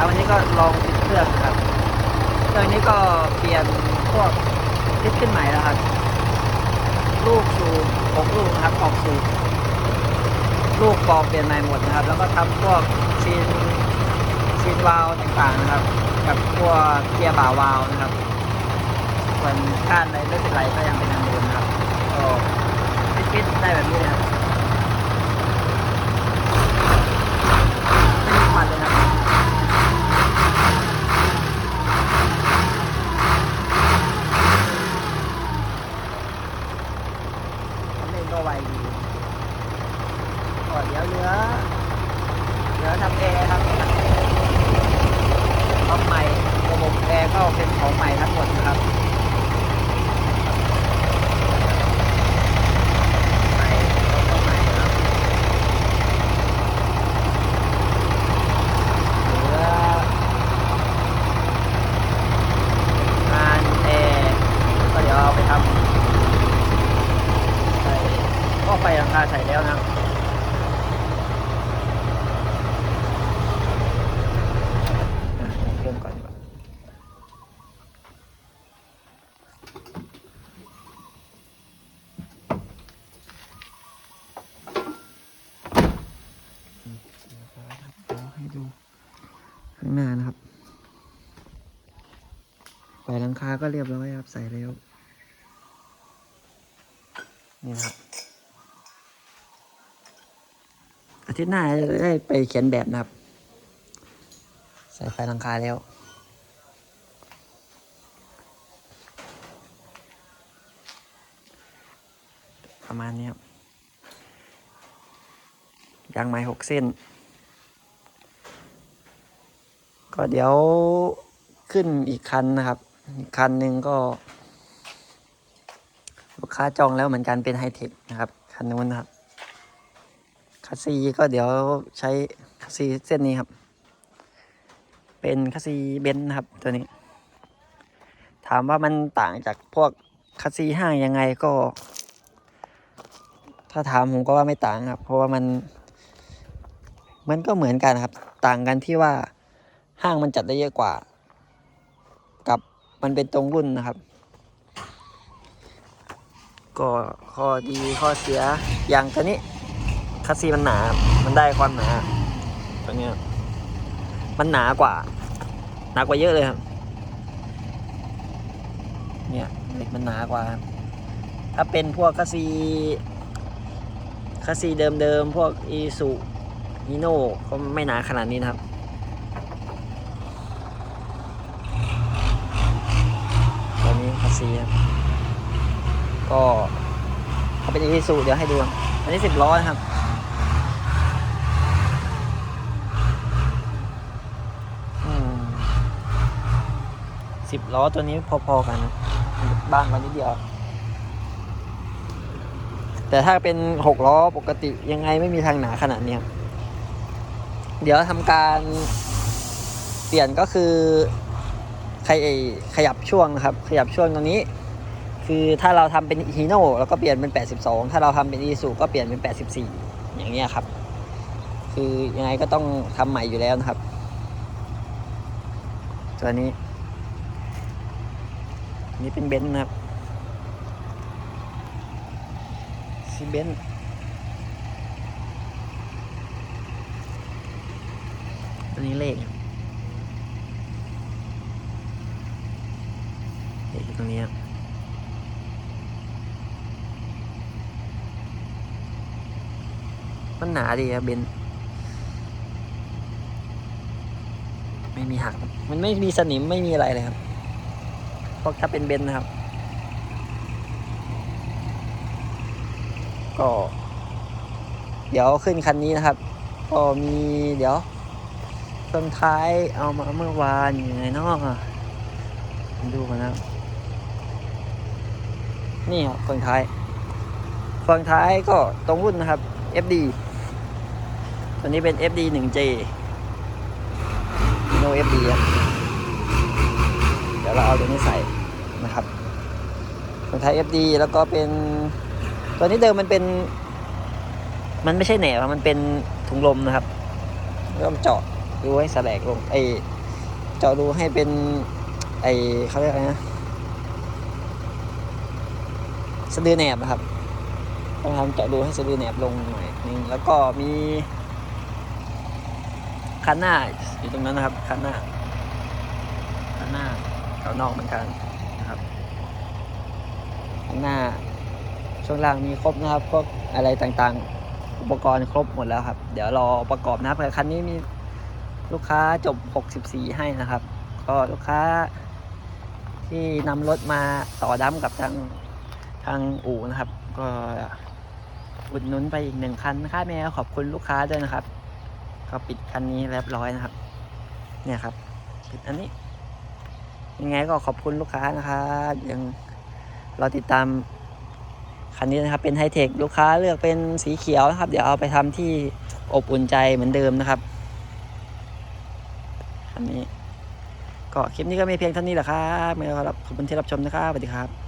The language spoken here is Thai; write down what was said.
ครับวันนี้ก็ลองติดเครื่องนะครับเครื่องนี้ก็เปลี่ยนพวกทิศขึ้นใหม่แล้วครับ ลูกสูบหกลูกนะครับออกสูบลูกปอกเปลี่ยนใหม่หมดนะครับ แล้วก็ทำพวกซีนซีนวาลต่างๆนะครับ กับพวกเกียร์บ่าวาล์วนะครับส่วนก้านอะไรไม่เป็นไรก็ยังเป็นอันเดิมนะครับก็ฟิตๆได้แบบนี้นะครับไม่มีมันเลยนะครับ เล่นก็ไวดีก็เดี๋ยวเหลือเหลือทำแอร์ครับทำใหม่ระบบแอร์ก็เป็นของใหม่ทั้งหมดนะครับใหม่ก็ใหม่นะครับเหลืองานแอร์ก็เดี๋ยวเอาไปทำ ใส่ก็ ไฟหลังคาใส่แล้วนะเครื่องก่อนก่อืมเดี๋ยวให้ดูข้างหน้านะครับไฟหลังคาก็เรียบร้อยครับ ใส่แล้ว นี่นะครับ อาทิตย์หน้าจะได้ไปเขียนแบบนะครับ ใส่ไฟลังคาแล้ว ประมาณนี้ครับยางไม้หกเส้น ก็เดี๋ยวขึ้นอีกคันนะครับ อีกคันหนึ่งก็ ลูกค้าจองแล้วเหมือนกันเป็นไฮเทคนะครับ คันนู้นนะครับ คัสซีก็เดี๋ยวใช้คัสซีเส้นนี้ครับ เป็นคัสซีเบนซ์นะครับตัวนี้ ถามว่ามันต่างจากพวกคัสซีห้างยังไงก็ ถ้าถามผมก็ว่าไม่ต่างครับ เพราะว่ามัน มันก็เหมือนกันครับ ต่างกันที่ว่าห้างมันจัดได้เยอะกว่า กับมันเป็นตรงรุ่นนะครับ ก็ข้อดีข้อเสียอย่างตัวนี้ คัสซีมันหนา มันได้ความหนาตัวเนี้ยมันหนากว่า หนากว่าเยอะเลยครับ เนี่ยเหล็กมันหนากว่า ถ้าเป็นพวกคัสซีคัสซีเดิมๆ พวกอีสุฮีโน่ก็ไม่หนาขนาดนี้นะครับตัวนี้คัสซีครับก็ถ้าเป็นอีสุเดี๋ยวให้ดู อันนี้สิบล้อนะครับ สิบล้อตัวนี้พอๆกันบ้างกันนิดเดียว แต่ถ้าเป็นหกล้อปกติยังไงไม่มีทางหนาขนาดนี้เดี๋ยวทำการเปลี่ยนก็คือขยขยับช่วงนะครับ ขยับช่วงตรงนี้ คือถ้าเราทำเป็นฮีโน่แล้วก็เปลี่ยนเป็น 82 ถ้าเราทำเป็นอีซูก็เปลี่ยนเป็น 84 อย่างเงี้ยครับ คือยังไงก็ต้องทำใหม่อยู่แล้วนะครับ ตัวนี้ นี่เป็นเบนซ์นะครับซีเบนซ์ตัวนี้เลขเลขตรงนี้ครับมันหนาดีครับเบนซ์ไม่มีหัก มันไม่มีสนิมไม่มีอะไรเลยครับ เพราะถ้าเป็นเบนนะครับ ก็ เดี๋ยวขึ้นคันนี้นะครับ ก็มีเดี๋ยวเฟืองท้ายเอามาเมื่อวานยังไงเนาะดูกันนะนี่ครับเฟืองท้ายเฟืองท้ายก็ตรงรุ่นนะครับ FD ตัวนี้เป็น FD 1J No FD ครับเดี๋ยวเราเอาตัวนี้ใส่นะครับเป็นไทย FD แล้วก็เป็น ตัวนี้เดิมมันเป็น มันไม่ใช่แหนบมันเป็นถุงลมนะครับแล้วก็เจาะรูให้แสลกลงไอเจาะรูให้เป็น ไอเขาเรียกอะไรนะสะดือแหนบนะครับต้องทำเจาะรูให้สะดือแหนบลงหน่อยนึงแล้วก็มีคันหน้าอยู่ตรงนั้นนะครับคันหน้าคันหน้า เกานอกเหมือนกันนะครับข้างหน้าช่วงล่างมีครบนะครับพวกอะไรต่างๆ อุปกรณ์ครบหมดแล้วครับ เดี๋ยวรอประกอบนะครับคันนี้มีลูกค้าจบ 64 ให้นะครับ ก็ลูกค้าที่นำรถมาต่อดั้มกับทางทางอู่นะครับ ก็อุดหนุนไปอีกหนึ่งคันครับแม่ขอบคุณลูกค้าด้วยนะครับ ก็ปิดคันนี้เรียบร้อยนะครับ เนี่ยครับปิดอันนี้ ยังไงก็ขอบคุณลูกค้านะครับยังรอติดตามคันนี้นะครับเป็นไฮเทคลูกค้าเลือกเป็นสีเขียวนะครับ เดี๋ยวเอาไปทำที่อบอุ่นใจเหมือนเดิมนะครับคันนี้ก็คลิปนี้ก็มีเพียงเท่านี้แหละครับไม่รับขอบคุณที่รับชมนะครับสวัสดีครับ